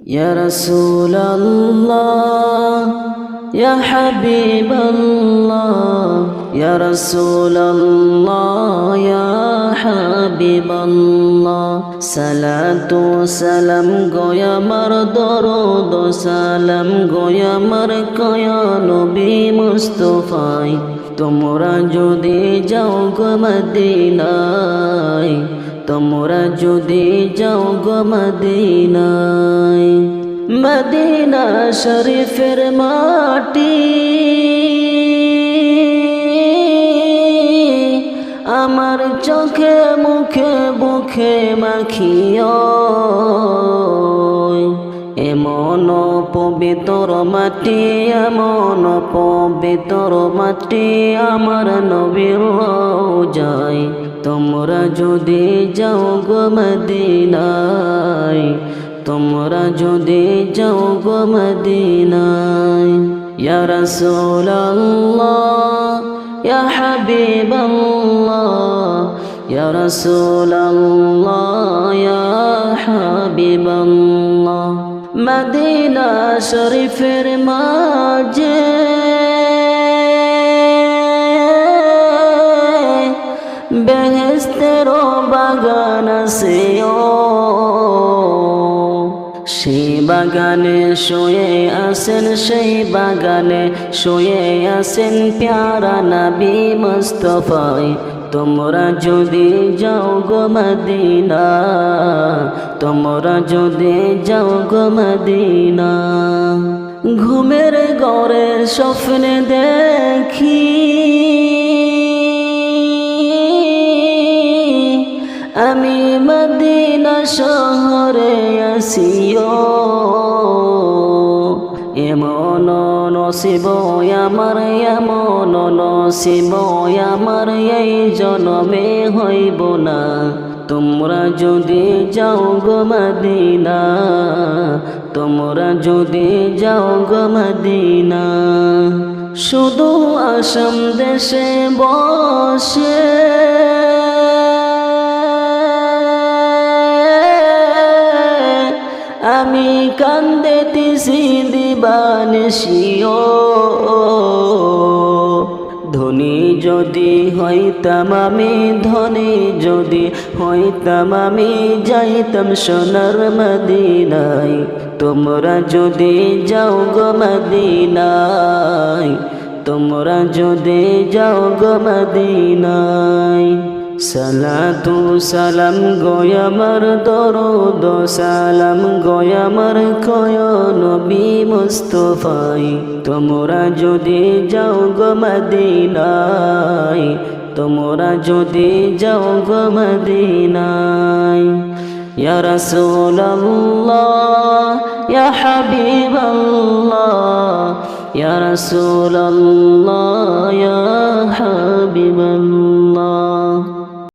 يا رسول الله يا حبيب الله يا رسول الله يا حبيب الله সালাত সালাম গোয়া মার দরদ সালাম গোয়া মার কয়া নবী মুস্তফাই তোমরা যদি যাও গো মদিনায় তোমরা যদি যাও গো মদিনায়, মদিনা শরীফের মাটি। আমার চোখে মুখে বুখে মাখিও। এমন পবিত্র মাটি, এমন পবিত্র মাটি আমার নবীর যায় তোমরা যদি যাও গো মদিনায়, তোমরা যদি যাও গো মদিনায়, ইয়া রাসূলুল্লাহ, ইয়া হাবিবাল্লাহ, ইয়া রাসূলুল্লাহ, ইয়া হাবিবাল্লাহ। মদিনা শরীফের মাঝে বেহেস্তের বাগান আছে সেই বাগানে শুয়ে আসেন সেই বাগানে শুয়ে আসেন প্যারা নবী মুস্তফাই তোমরা যদি যাও গো মদিনা, তোমরা যদি যাও গো মদিনা। ঘুমের গড়ের স্বপ্নে দেখি আমি মদিনা শহরে আসিও। এমন নসিব, আমার এমন নসিব, আমার এই জনমে হইব না। তোমরা যদি যাও গো মদিনা, তোমরা যদি যাও গো মদিনা। শুধু আসাম দেশে বসে আমি কান্দে কান্দেতেছি দিবানসিও ধনী যদি হইতাম আমি, ধনী যদি হইতাম আমি, যাইতাম সোনার মদিনায়। তোমরা যদি যাও গো মদিনায়, তোমরা যদি যাও গো মদিনায়। সালাতু সালাম গোয়ামার দরদ, সালাম গোয়ামার কয় নবী মুস্তফাই। তোমরা যদি যাও গো মদিনায় তোমরা যদি যাও গো মদিনায় ইয়া রাসূলুল্লাহ, ইয়া হাবিবাল্লাহ, ইয়া রাসূলুল্লাহ, ইয়া হাবিবাল্লাহ।